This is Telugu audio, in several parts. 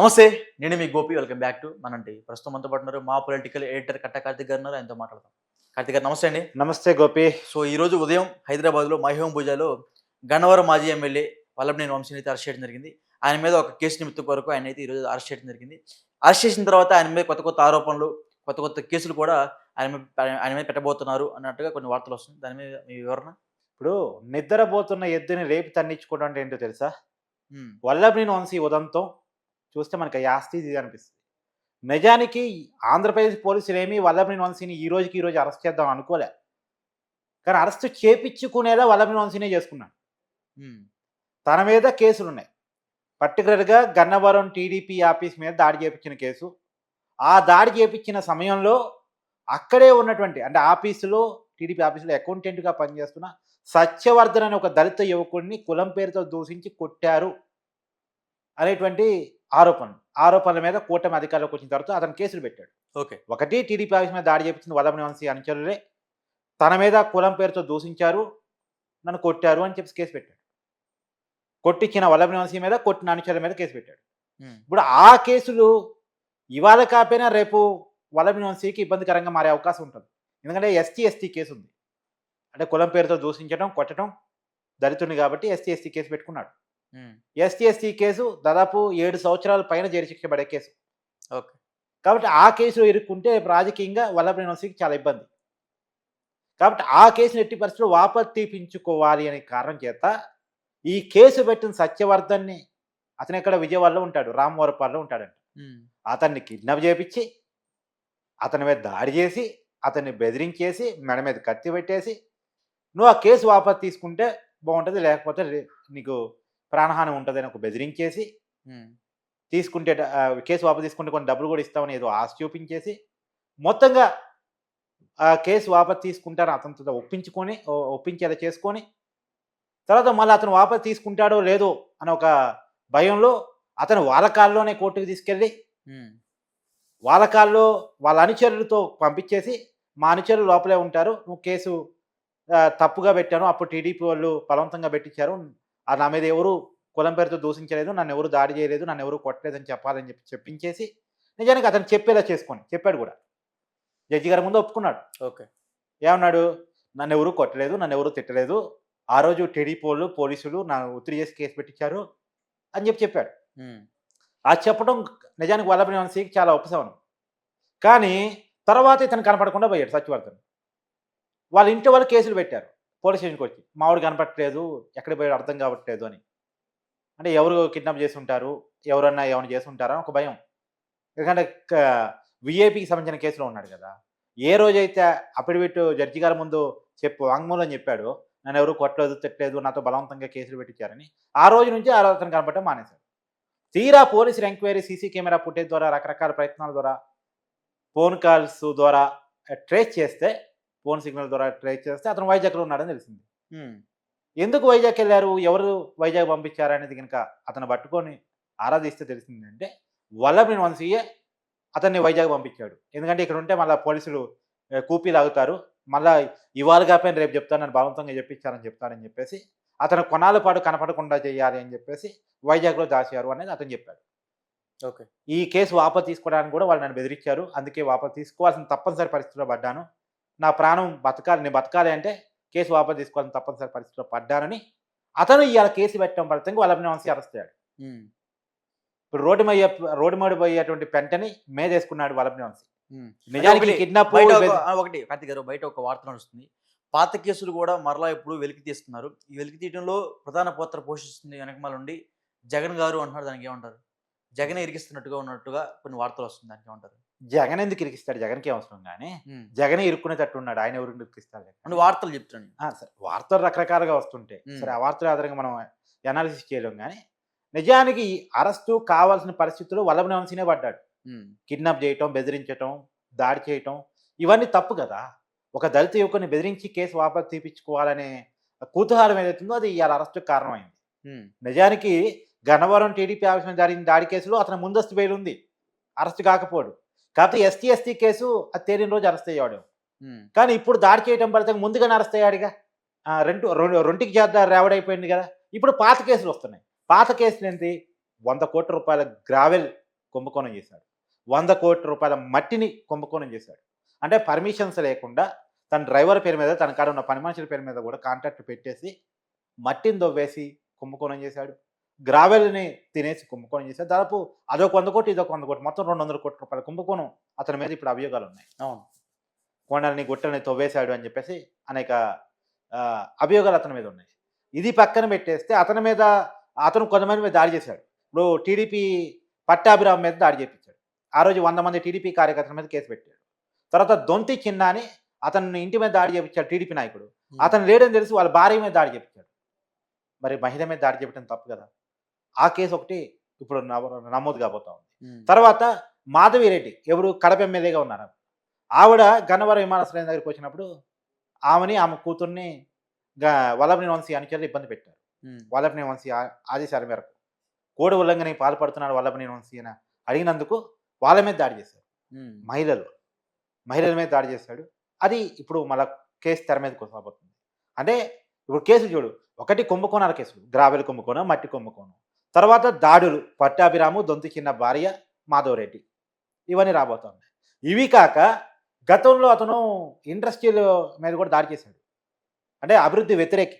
నమస్తే నేను మీ గోపి. వెల్కమ్ బ్యాక్ టు మనంటి. ప్రస్తుతం మనతో పాటు ఉన్నారు మా పొలిటికల్ ఎడిటర్ కట్ట కార్తిక్ గారు ఉన్నారు. ఆయనతో మాట్లాడదాం. కార్తిక్ గారు నమస్తే అండి. నమస్తే గోపి. సో ఈ రోజు ఉదయం హైదరాబాద్లో మహిహం భుజాలో గన్నవరం మాజీ ఎమ్మెల్యే వల్లభనేని వంశీని అయితే అరెస్ట్ చేయడం జరిగింది. ఆయన మీద ఒక కేసు నిమిత్తం కొరకు ఆయన అయితే ఈరోజు అరెస్ట్ చేయడం జరిగింది. అరెస్ట్ చేసిన తర్వాత ఆయన మీద కొత్త కొత్త ఆరోపణలు కొత్త కొత్త కేసులు కూడా ఆయన మీద ఆయన మీద పెట్టబోతున్నారు అన్నట్టుగా కొన్ని వార్తలు వస్తుంది దాని మీద మీ వివరణ? ఇప్పుడు నిద్రపోతున్న ఎద్దుని రేపు తన్నించుకోవడం అంటే ఏంటో తెలుసా? వల్లభనేని వంశీ ఉదంతం చూస్తే మనకి ఆస్తి ఇది అనిపిస్తుంది. నిజానికి ఆంధ్రప్రదేశ్ పోలీసులు ఏమీ వల్లభనేని వంశీని ఈ రోజుకి ఈ రోజు అరెస్ట్ చేద్దాం అనుకోలే. కానీ అరెస్ట్ చేపించుకునేలా వల్లభనేని వంశీనే చేసుకున్నాడు. తన మీద కేసులు ఉన్నాయి పర్టికులర్గా గన్నవరం టీడీపీ ఆఫీస్ మీద దాడి చేపించిన కేసు. ఆ దాడి చేపించిన సమయంలో అక్కడే ఉన్నటువంటి అంటే ఆఫీసులో టీడీపీ ఆఫీసులో అకౌంటెంట్గా పనిచేస్తున్న సత్యవర్ధన్ అనే ఒక దళిత యువకుడిని కులం పేరుతో దూషించి కొట్టారు అనేటువంటి ఆరోపణలు. ఆరోపణల మీద కూటమి అధికారులకు వచ్చిన తర్వాత అతను కేసులు పెట్టాడు. ఓకే. ఒకటి టీడీపీ ఆఫీస్ మీద దాడి చేపించిన వల్లభని వంశీ అనుచరులే. తన మీద కులం పేరుతో దూషించారు నన్ను కొట్టారు అని చెప్పి కేసు పెట్టాడు. కొట్టించిన వల్లభని వంశీ మీద కొట్టిన అనుచరుల మీద కేసు పెట్టాడు. ఇప్పుడు ఆ కేసులు ఇవాళ కాకపోయినా రేపు వల్లభని వంశీకి ఇబ్బందికరంగా మారే అవకాశం ఉంటుంది. ఎందుకంటే ఎస్టీ ఎస్టీ కేసు ఉంది. అంటే కులం పేరుతో దూషించడం కొట్టడం దళితుడిని కాబట్టి ఎస్టీ ఎస్టీ కేసు పెట్టుకున్నాడు. ఎస్టీ ఎస్టీ కేసు దాదాపు ఏడు సంవత్సరాల పైన జైలు శిక్ష పడే కేసు. ఓకే. కాబట్టి ఆ కేసులో ఇరుక్కుంటే రాజకీయంగా వల్లభనేని వంశీకి చాలా ఇబ్బంది. కాబట్టి ఆ కేసును ఎట్టి పరిస్థితుల్లో వాపస్ తీపించుకోవాలి అనే కారణం చేత ఈ కేసు పెట్టిన సత్యవర్ధన్ని అతను ఎక్కడ విజయవాడలో ఉంటాడు రామవరపాల్లో ఉంటాడంట. అతన్ని కిడ్నాప్ చేపించి అతని మీద దాడి చేసి అతన్ని బెదిరించేసి మెడ మీద కత్తి పెట్టేసి నువ్వు ఆ కేసు వాపస్ తీసుకుంటే బాగుంటుంది లేకపోతే నీకు ప్రాణహాని ఉంటుంది అని ఒక బెదిరించేసి తీసుకుంటే కేసు వాపసు తీసుకుంటే కొన్ని డబ్బులు కూడా ఇస్తామని ఏదో ఆశ చూపించేసి మొత్తంగా ఆ కేసు వాపసు తీసుకుంటారని అతనితో ఒప్పించుకొని ఒప్పించేలా చేసుకొని తర్వాత మళ్ళీ అతను వాపసు తీసుకుంటాడో లేదో అని ఒక భయంలో అతను వాళ్ళ కాల్లోనే కోర్టుకు తీసుకెళ్ళి వాళ్ళ కాల్లో వాళ్ళ అనుచరులతో పంపించేసి మా అనుచరులు లోపలే ఉంటారు నువ్వు కేసు తప్పుగా పెట్టాను అప్పుడు టీడీపీ వాళ్ళు బలవంతంగా పెట్టించారు నా మీద ఎవరు కులం పేరుతో దూషించలేదు నన్ను ఎవరు దాడి చేయలేదు నన్ను ఎవరు కొట్టలేదని చెప్పాలని చెప్పి చెప్పించేసి నిజానికి అతను చెప్పేలా చేసుకొని చెప్పాడు కూడా. జడ్జి గారి ముందు ఒప్పుకున్నాడు. ఓకే. ఏమన్నాడు? నన్ను ఎవరు కొట్టలేదు నన్ను ఎవరు తిట్టలేదు ఆ రోజు టీడీపీ వాళ్ళు పోలీసులు నా ఒత్తిడి చేసి కేసు పెట్టించారు అని చెప్పి చెప్పాడు. ఆ చెప్పడం నిజానికి వల్లభని వంశీకి చాలా ఉపశమనం. కానీ తర్వాత ఇతను కనపడకుండా పోయాడు సత్యవర్ధన్. వాళ్ళ ఇంటి వాళ్ళు కేసులు పెట్టారు. పోలీస్ స్టేషన్కి వచ్చి మావాడు కనపడట్లేదు ఎక్కడ పోయాడు అర్థం కావట్లేదు అని. అంటే ఎవరు కిడ్నాప్ చేసి ఉంటారు ఎవరన్నా ఏమైనా చేసి ఉంటారా ఒక భయం. ఎందుకంటే విఐపికి సంబంధించిన కేసులో ఉన్నాడు కదా. ఏ రోజైతే అఫిడవిట్ జడ్జి గారి ముందు చెప్పు వాంగ్మూలం చెప్పాడు నన్ను ఎవరు కొట్టలేదు తిట్టలేదు నాతో బలవంతంగా కేసులు పెట్టించారని ఆ రోజు నుంచి ఆ రోజు అతను కనపడటం మానేశాడు. తీరా పోలీసులు ఎంక్వైరీ సీసీ కెమెరా ఫుటేజ్ ద్వారా రకరకాల ప్రయత్నాల ద్వారా ఫోన్ కాల్స్ ద్వారా ట్రేస్ చేస్తే ఫోన్ సిగ్నల్ ద్వారా ట్రేస్ చేస్తే అతను వైజాగ్లో ఉన్నాడని తెలిసింది. ఎందుకు వైజాగ్ వెళ్ళారు? ఎవరు వైజాగ్ పంపించారు అనేది కనుక అతను పట్టుకొని ఆరాధిస్తే తెలిసిందంటే వల్లభని వంశీయే అతన్ని వైజాగ్ పంపించాడు. ఎందుకంటే ఇక్కడ ఉంటే మళ్ళీ పోలీసులు కూపీ లాగుతారు. మళ్ళా ఇవాళ కాకపోయినా రేపు చెప్తాను నన్ను బలవంతంగా చెప్పించారని చెప్తానని చెప్పేసి అతను కొనాల పాటు కనపడకుండా చేయాలి అని చెప్పేసి వైజాగ్లో దాచారు అనేది అతను చెప్పాడు. ఓకే. ఈ కేసు వాపసు తీసుకోవడానికి కూడా వాళ్ళు నన్ను బెదిరించారు. అందుకే వాపసు తీసుకోవాల్సిన తప్పనిసరి పరిస్థితిలో పడ్డాను. నా ప్రాణం బతకాలి నేను బతకాలి అంటే కేసు వాపసు తీసుకోవాల్సిన తప్పనిసరి పరిస్థితిలో పడ్డానని అతను ఇవాళ కేసు పెట్టడం ఫలితంగా వాళ్ళని వంశీ అరెస్ట్ అయ్యాడు ఇప్పుడు రోడ్డు మీద రోడ్డు మీద పోయేటువంటి పెంటని మేదేసుకున్నాడు వలభని వంశీ. నిజానికి ఒకటి, కిడ్నాప్ ఒకటి కార్తిక్ గారు బయట ఒక వార్త నడుస్తుంది. పాత కేసులు కూడా మరలా ఇప్పుడు వెలికి తీస్తున్నారు. ఈ వెలికి తీయడంలో ప్రధాన పాత్ర పోషిస్తుంది వెనకమాల ఉండి జగన్ గారు అంటున్నారు దానికి ఏమంటారు? జగన్ ఇరికిస్తున్నట్టుగా ఉన్నట్టుగా కొన్ని వార్తలు వస్తుంది దానికి ఏమంటారు? జగన్ ఎందుకు ఇరికిస్తాడు? జగన్కి అవసరం కానీ. జగనే ఇరుక్కునేటట్టు ఉన్నాడు. ఆయన ఎవరు ఇరికిస్తాడు అంటే వార్తలు చెప్తాను సరే. వార్తలు రకరకాలుగా వస్తుంటాయి. సరే ఆ వార్తల ఆధారంగా మనం అనాలిసిస్ చేయలేం కానీ నిజానికి అరెస్టు కావాల్సిన పరిస్థితుల్లో వల్లభని వంశీనే పడ్డాడు. కిడ్నాప్ చేయటం బెదిరించటం దాడి చేయటం ఇవన్నీ తప్పు కదా. ఒక దళిత యువకుని బెదిరించి కేసు వాపసు తీపించుకోవాలనే కుతూహలం ఏదైతుందో అది ఇవాళ అరెస్టుకు కారణమైంది. నిజానికి గన్నవరం టీడీపీ ఆఫీస్ జరిగిన దాడి కేసులో అతను ముందస్తు బెయిల్ ఉంది. అరెస్ట్ కాకపోడు. కాకపోతే ఎస్టీ ఎస్టీ కేసు అది తేలిన రోజు అరెస్ట్ అయ్యాడు కానీ ఇప్పుడు దాడి చేయడం ఫలితంగా ముందుగానే అరెస్ట్ అయ్యాడుగా. రెండు రెండు రెండుకి చేద్దాం రేవడైపోయింది కదా. ఇప్పుడు పాత కేసులు వస్తున్నాయి. పాత కేసులు ఏంటి? వంద కోట్ల రూపాయల గ్రావెల్ కుంభకోణం చేశాడు. వంద కోట్ల రూపాయల మట్టిని కుంభకోణం చేశాడు. అంటే పర్మిషన్స్ లేకుండా తన డ్రైవర్ పేరు మీద తన కాడ ఉన్న పని మనుషుల పేరు మీద కూడా కాంట్రాక్ట్ పెట్టేసి మట్టిని దొవ్వేసి కుంభకోణం చేశాడు. గ్రావెల్ని తినేసి కుంభకోణం చేశాడు దాదాపు అదొక వంద కోట్లు ఇదొక వంద కోట్లు మొత్తం రెండు వందల కోట్ల రూపాయల కుంభకోణం అతని మీద ఇప్పుడు అభియోగాలు ఉన్నాయి. అవును. కొండల్ని గుట్టల్ని తవ్వేశాడు అని చెప్పేసి అనేక అభియోగాలు అతని మీద ఉన్నాయి. ఇది పక్కన పెట్టేస్తే అతని మీద అతను కొంతమంది మీద దాడి చేశాడు. ఇప్పుడు టీడీపీ పట్టాభిరామ్ మీద దాడి చేపించాడు. ఆ రోజు వంద మంది టీడీపీ కార్యకర్తల మీద కేసు పెట్టాడు. తర్వాత దొంతి చిన్న అని అతన్ని ఇంటి మీద దాడి చేపించాడు టీడీపీ నాయకుడు. అతను లేడని తెలిసి వాళ్ళ భార్య మీద దాడి చేపించాడు. మరి మహిళ మీద దాడి చేపట్టడం తప్పు కదా. ఆ కేసు ఒకటి ఇప్పుడు నవ- నమోదు కాబోతా ఉంది. తర్వాత మాధవిరెడ్డి ఎవరు కడప ఎమ్మెల్యేగా ఉన్నారు? ఆవిడ గన్నవరం విమానాశ్రయం దగ్గరికి వచ్చినప్పుడు ఆమెని ఆమె కూతుర్ని వల్లభనేని వంశీ అనుచరులు ఇబ్బంది పెట్టారు. ఉమ్. వల్లభనేని వంశీ ఆదేశాల మేరకు కోడి ఉల్లంఘనకి పాల్పడుతున్నాడు వల్లభనేని వంశీ అని అడిగినందుకు వాళ్ళ మీద దాడి చేశారు. ఉమ్. మహిళలు మహిళల మీద దాడి చేశాడు. అది ఇప్పుడు మళ్ళా కేసు తెర మీద కొనసాగుతుంది అంటే ఇప్పుడు కేసులు చూడు ఒకటి కుంభకోణాల కేసులు గ్రావెల్ కుంభకోణం మట్టి కుంభకోణం. తర్వాత దాడులు పట్టాభిరాము దొంతి చిన్న భార్య మాధవరెడ్డి. ఇవన్నీ రాబోతున్నాయి ఇవి కాక గతంలో అతను ఇండస్ట్రీల మీద కూడా దాడి చేశాడు. అంటే అభివృద్ధి వ్యతిరేకి.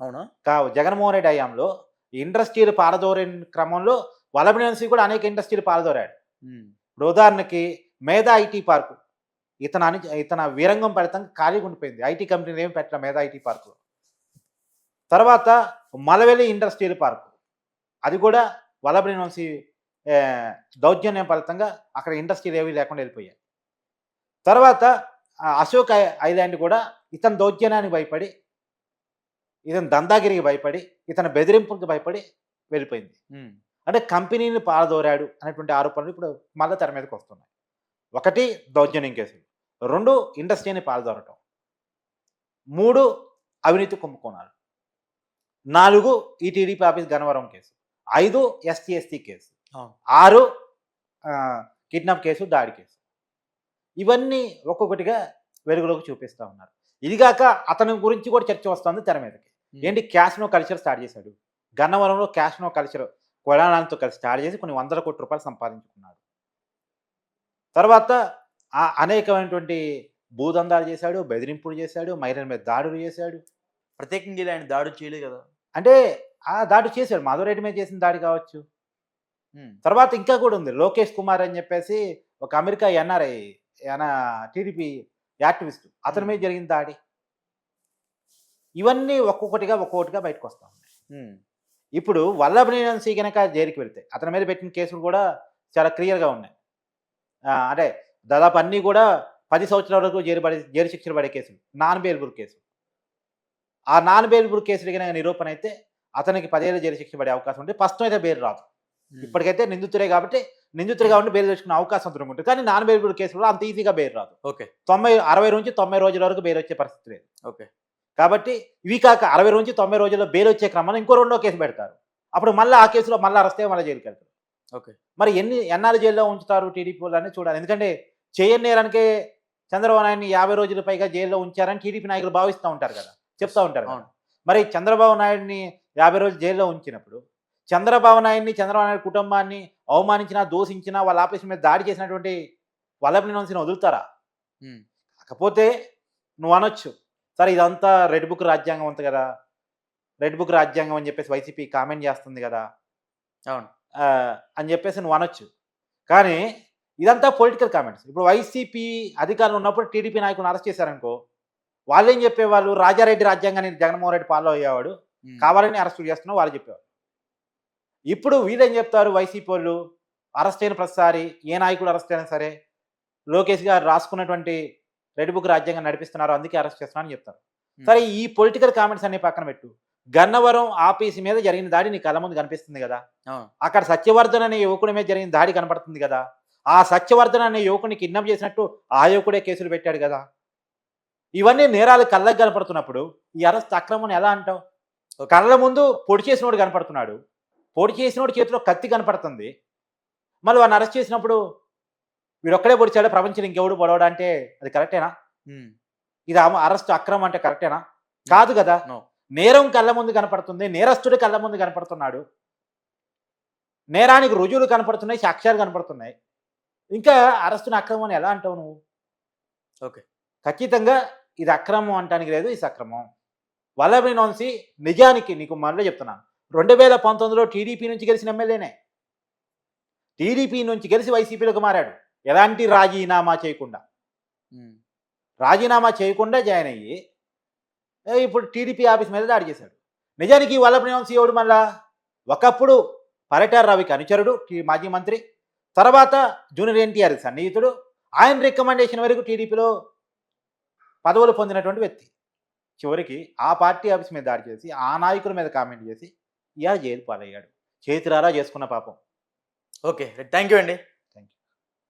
అవునా? కా జగన్మోహన్ రెడ్డి హయాంలో ఇండస్ట్రీలు పారదోరే క్రమంలో వలబినెన్సీ కూడా అనేక ఇండస్ట్రీలు పారదోరాడు. ఇప్పుడు ఉదాహరణకి మేధా ఐటీ పార్కు. ఇతను ఇతన వీరంగం ఫలితం ఖాళీగా ఉండిపోయింది. ఐటీ కంపెనీలు ఏమి పెట్టలే మేధా ఐటీ పార్కులో. తర్వాత మలవెల్లి ఇండస్ట్రియల్ పార్కు. అది కూడా వల్లభనేని వంశీ దౌర్జన్యం ఫలితంగా అక్కడ ఇండస్ట్రీలు ఏవి లేకుండా వెళ్ళిపోయాయి. తర్వాత అశోక్ ఐలాండ్ కూడా ఇతని దౌర్జన్యానికి భయపడి ఇతని దందాగిరికి భయపడి ఇతని బెదిరింపులకు భయపడి వెళ్ళిపోయింది. అంటే కంపెనీని పారదోరాడు అనేటువంటి ఆరోపణలు ఇప్పుడు మళ్ళీ తెర మీదకి వస్తున్నాయి. ఒకటి దౌర్జన్యం కేసులు. రెండు ఇండస్ట్రీని పారదోరటం. మూడు అవినీతి కుంభకోణాలు. నాలుగు ఈ టీడీపీ ఆఫీస్ గన్నవరం కేసు. ఐదు ఎస్టీ ఎస్టీ కేసు. ఆరు కిడ్నాప్ కేసు దాడి కేసు. ఇవన్నీ ఒక్కొక్కటిగా వెలుగులోకి చూపిస్తూ ఉన్నారు. ఇదిగాక అతని గురించి కూడా చర్చ వస్తుంది తెర మీదకి. ఏంటి క్యాష్నో కల్చర్ స్టార్ట్ చేశాడు? గన్నవరంలో క్యాష్నో కల్చర్ కొడానాలతో కలిసి స్టార్ట్ చేసి కొన్ని వందల కోట్ల రూపాయలు సంపాదించుకున్నాడు. తర్వాత ఆ అనేకమైనటువంటి భూదందాలు చేశాడు బెదిరింపులు చేశాడు మహిళల మీద దాడులు చేశాడు. ప్రత్యేకంగా ఆయన దాడి చేయలేదు కదా? అంటే ఆ దాడి చేశాడు. మాధవరెడ్డి మీద చేసిన దాడి కావచ్చు. తర్వాత ఇంకా కూడా ఉంది. లోకేష్ కుమార్ అని చెప్పేసి ఒక అమెరికా ఎన్ఆర్ఐ ఆయన టీడీపీ యాక్టివిస్ట్ అతని మీద జరిగిన దాడి. ఇవన్నీ ఒక్కొక్కటిగా ఒక్కొక్కటిగా బయటకు వస్తా ఉన్నాయి. ఇప్పుడు వల్లభనేని కనుక జైలుకి వెళ్తే అతని మీద పెట్టిన కేసులు కూడా చాలా క్లియర్గా ఉన్నాయి. అంటే దాదాపు అన్నీ కూడా పది సంవత్సరాల వరకు జైలు పడే జైలు శిక్షలు పడే కేసులు. నాన్ బెయిల్బుల్ కేసు ఆ నాన్ బెయిల్బుల్ కేసులు కనుక నిరూపణ అయితే అతనికి పదేళ్ళ జైలు శిక్ష పడే అవకాశం ఉంటే ఫస్ట్ అయితే బెయిల్ రాదు. ఇప్పటికైతే నిందితుడే కాబట్టి నిందితుడే కాబట్టి బెయిల్ తెచ్చుకునే అవకాశం ఉంటుంది. కానీ నాన్ బెయిల్బుల్ కేసులో అంత ఈజీగా బెయిల్ రాదు. ఓకే. తొంభై అరవై నుంచి తొంభై రోజుల వరకు బెయిల్ వచ్చే పరిస్థితి లేదు. ఓకే. కాబట్టి ఇవి కాక అరవై నుంచి తొంభై రోజుల్లో బెయిల్ వచ్చే క్రమంలో ఇంకో రెండో కేసు పెడతారు. అప్పుడు మళ్ళీ ఆ కేసులో మళ్ళీ అరెస్ట్ అయ్యి మళ్ళీ జైలుకి వెళ్తారు. ఓకే. మరి ఎన్ని ఎన్నాళ్ళు జైల్లో ఉంచుతారు టీడీపీ వాళ్ళు అనేది చూడాలి. ఎందుకంటే చేయని నేరానికి చంద్రబాబు నాయుడిని యాభై రోజుల పైగా జైల్లో ఉంచారని టీడీపీ నాయకులు భావిస్తూ ఉంటారు కదా. చెప్తా ఉంటారు. మరి చంద్రబాబు నాయుడిని యాభై రోజులు జైల్లో ఉంచినప్పుడు చంద్రబాబు నాయుడిని చంద్రబాబు నాయుడు కుటుంబాన్ని అవమానించినా దూషించినా వాళ్ళ ఆఫీస్ మీద దాడి చేసినటువంటి వల్లభని వంశీని వదులుతారా. కాకపోతే నువ్వు అనొచ్చు. సరే ఇదంతా రెడ్ బుక్ రాజ్యాంగం ఉంది కదా. రెడ్ బుక్ రాజ్యాంగం అని చెప్పేసి వైసీపీ కామెంట్ చేస్తుంది కదా. అవును. అని చెప్పేసి నువ్వు అనొచ్చు. కానీ ఇదంతా పొలిటికల్ కామెంట్స్. ఇప్పుడు వైసీపీ అధికారులు ఉన్నప్పుడు టీడీపీ నాయకులను అరెస్ట్ చేశారనుకో వాళ్ళు ఏం చెప్పేవాళ్ళు? రాజారెడ్డి రాజ్యాంగాన్ని జగన్మోహన్ రెడ్డి ఫాలో అయ్యేవాడు. కావాలని అరెస్ట్ చేస్తున్నావు వాళ్ళు చెప్పేవారు ఇప్పుడు వీళ్ళేం చెప్తారు వైసీపీ వాళ్ళు? అరెస్ట్ అయిన ప్రతిసారి ఏ నాయకుడు అరెస్ట్ అయినా సరే లోకేష్ గారు రాసుకున్నటువంటి రెడ్ బుక్ రాజ్యాంగం నడిపిస్తున్నారు అందుకే అరెస్ట్ చేస్తున్నారు అని చెప్తారు. సరే ఈ పొలిటికల్ కామెంట్స్ అన్ని పక్కన పెట్టు. గన్నవరం ఆఫీస్ మీద జరిగిన దాడి నీ కళ్ళ ముందు కనిపిస్తుంది కదా? అక్కడ సత్యవర్ధన్ అనే యువకుడి మీద జరిగిన దాడి కనపడుతుంది కదా? ఆ సత్యవర్ధన్ అనే యువకుని కిడ్నాప్ చేసినట్టు ఆ యువకుడే కేసులు పెట్టాడు కదా? ఇవన్నీ నేరాలు కళ్ళకు కనపడుతున్నప్పుడు ఈ అరెస్ట్ అక్రమం ఎలా అంటావు. కళ్ళ ముందు పొడి చేసినోడు కనపడుతున్నాడు. పొడి చేసినోడు చేతిలో కత్తి కనపడుతుంది. మళ్ళీ వాడిని అరెస్ట్ చేసినప్పుడు వీడొక్కడే పొడిచాడు ప్రపంచంలో ఇంకెవడు పొడవడా అంటే అది కరెక్టేనా. ఇది అరెస్ట్ అక్రమం అంటే కరెక్టేనా? కాదు కదా. నేరం కళ్ళ ముందు కనపడుతుంది నేరస్తుడి కళ్ళ ముందు కనపడుతున్నాడు. నేరానికి రుజువులు కనపడుతున్నాయి సాక్ష్యాలు కనపడుతున్నాయి. ఇంకా అరెస్టును అక్రమం అని ఎలా అంటావు నువ్వు? ఓకే. ఖచ్చితంగా ఇది అక్రమం అంటానికి లేదు ఇది సక్రమం. వల్లభనేని వంశీ నిజానికి నీకు మళ్ళీ చెప్తున్నాను. రెండు వేల పంతొమ్మిదిలో టీడీపీ నుంచి గెలిచిన ఎమ్మెల్యేనే. టీడీపీ నుంచి గెలిచి వైసీపీలోకి మారాడు. ఎలాంటి రాజీనామా చేయకుండా. రాజీనామా చేయకుండా జాయిన్ అయ్యి ఇప్పుడు టీడీపీ ఆఫీస్ మీద దాడి చేశాడు. నిజానికి ఈ వల్లభనేని వంశీ ఎవడు మళ్ళా? ఒకప్పుడు పర్యటన రవికి అనుచరుడు మాజీ మంత్రి తర్వాత జూనియర్ ఎన్టీఆర్ సన్నిహితుడు. ఆయన రికమెండేషన్ వరకు టీడీపీలో పదవులు పొందినటువంటి వ్యక్తి. చివరికి ఆ పార్టీ ఆఫీస్ మీద దాడి చేసి ఆ నాయకుల మీద కామెంట్ చేసి ఇలా జైలు పాలయ్యాడు. చేతిరారా చేసుకున్న పాపం. ఓకే. థ్యాంక్ యూ అండి.